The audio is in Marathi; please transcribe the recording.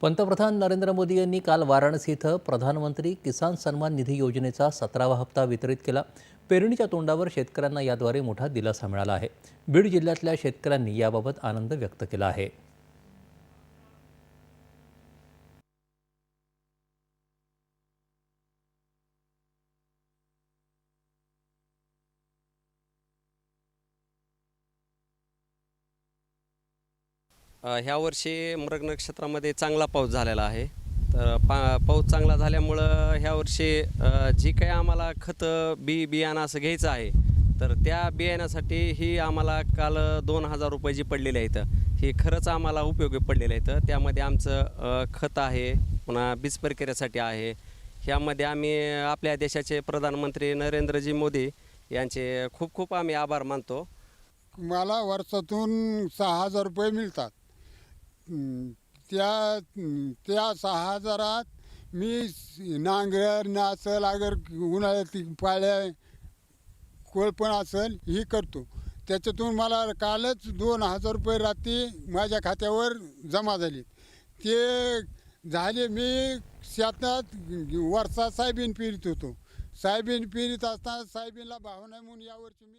पंतप्रधान नरेंद्र मोदी यांनी काल वाराणसी इथं प्रधानमंत्री किसान सन्मान निधी योजनेचा सतरावा हप्ता वितरित केला. पेरणीच्या तोंडावर शेतकऱ्यांना याद्वारे मोठा दिलासा मिळाला आहे. बीड जिल्ह्यातल्या शेतकऱ्यांनी याबाबत आनंद व्यक्त केला आहे. ह्या वर्षी मृग नक्षत्रामध्ये चांगला पाऊस झालेला आहे. तर पा पाऊस चांगला झाल्यामुळं ह्या वर्षी जी काही आम्हाला खतं बी बियाणं असं घ्यायचं आहे तर त्या बियाण्यासाठी ही आम्हाला काल दोन हजार रुपये जी पडलेली आहेत ही खरंच आम्हाला उपयोगी पडलेलं आहेत. त्यामध्ये आमचं खत आहे पुन्हा बीज प्रक्रियेसाठी आहे. ह्यामध्ये आम्ही आपल्या देशाचे प्रधानमंत्री नरेंद्रजी मोदी यांचे खूप खूप आम्ही आभार मानतो. मला वर्षातून सहा हजार रुपये मिळतात. त्या त्या सहा हजारात मी नांगर नाचल अगर उन्हाळ्यात पाळ्या कोळपण असेल ही करतो. त्याच्यातून मला कालच दोन हजार रुपये रात्री माझ्या खात्यावर जमा झाले. ते झाले मी शेतात वर्षा सायबीन पेरीत होतो. सायबीन पिरीत असताना सायबीनला भाव नाही म्हणून यावर्षी मी